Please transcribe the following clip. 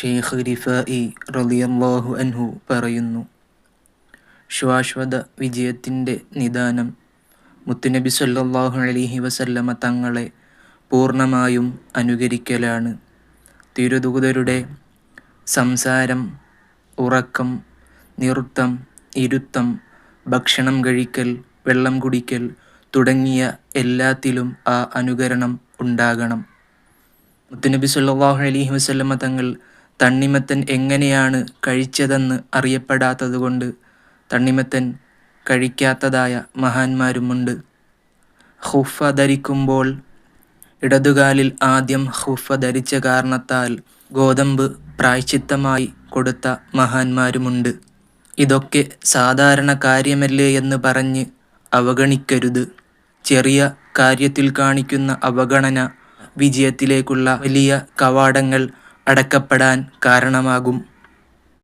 ഷെയ്ഖ് റിഫായി റളിയല്ലാഹു അൻഹു പറയുന്നു. ശ്വാശ്വത വിജയത്തിന്റെ നിദാനം മുത്തുനബി സല്ലല്ലാഹു അലൈഹി വസല്ലമ തങ്ങളെ പൂർണമായും അനുകരിക്കലാണ്. തിരുദൂതരുടെ സംസാരം ഉറക്കം നൃത്തം ഇരുത്തം ഭക്ഷണം കഴിക്കൽ വെള്ളം കുടിക്കൽ തുടങ്ങിയ എല്ലാത്തിലും ആ അനുകരണം ഉണ്ടാകണം. മുത്തുനബി സല്ലല്ലാഹു അലൈഹി വസല്ലമ തങ്ങൾ തണ്ണിമത്തൻ എങ്ങനെയാണ് കഴിച്ചതെന്ന് അറിയപ്പെടാത്തതുകൊണ്ട് തണ്ണിമത്തൻ കഴിക്കാത്തതായ മഹാന്മാരുമുണ്ട്. ഹുഫ ധരിക്കുമ്പോൾ ഇടതുകാലിൽ ആദ്യം ഹുഫ ധരിച്ച കാരണത്താൽ ഗോതമ്പ് പ്രായച്ചിത്തമായി കൊടുത്ത മഹാന്മാരുമുണ്ട്. ഇതൊക്കെ സാധാരണ കാര്യമല്ലേ എന്ന് പറഞ്ഞ് അവഗണിക്കരുത്. ചെറിയ കാര്യത്തിൽ കാണിക്കുന്ന അവഗണന വിജയത്തിലേക്കുള്ള വലിയ കവാടങ്ങൾ അടക്കപ്പെടാൻ കാരണമാകും.